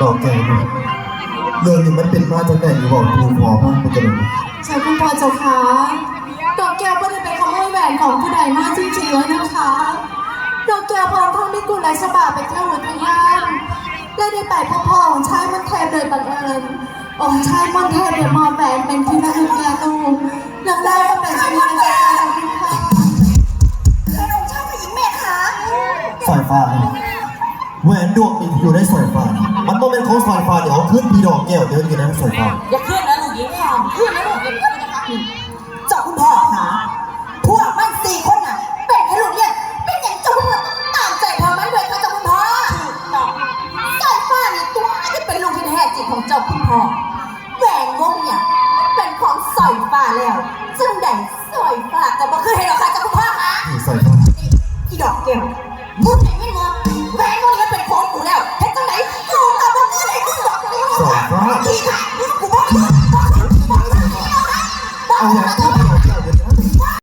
ดอกแก้วนี่เรื่องนี้มันเป็นมาจากไหนอยู่บอกครูพอมันเป็นจังได๋ใช่คุณพ่อเจ้าค่ะดอกแก้วไม่ได้ไปขโมยแหวนของผู้ใดมาจริงๆเลยนะคะดอกแก้วพร้อมท่องมิกุลไลสบาไปเที่ยวอุทยานและได้ไปพบพ่อของชายมันเทพโดยบังเอิญองค์ชายมันเทพได้มอบแหวนเป็นที่ระลึกแก่ลูกเรื่องแรกก็เป็นที่ระลึกแก่ของคุณพ่อแล้วองค์ชายพระหญิงแม่คะสายฟ้านี่ แหวนดวงนี้อยู่ในสายฟ้ามันบ่เป็นของสายฟ้าเดี๋ยวเอาขึ้นพีดอกแก้วเดี๋ยวอยู่ในสายฟ้าอย่าขึ้นนะหนูหญิงค่ะขึ้นนะหนูหญิงขึ้นนะคะเจ้าคุณพ่อคะพวกมันสี่คนน่ะเป็นให้ลูกเนี่ยเป็นอย่างเจ้าคุณพ่อตามใจพอมันเลยค่ะเจ้าคุณพ่อสายฟ้านี่ตัวที่เป็นลูกที่แท้จริงของเจ้าคุณพ่อแหวนวงเนี่ยมันเป็นของสอยฟ้าแล้วซึ่งใดสอยฟ้าก็บ่เคยเห็นหรอกค่ะเจ้าคุณพ่อคะสายฟ้าอีดอกเกลมึง Gracias.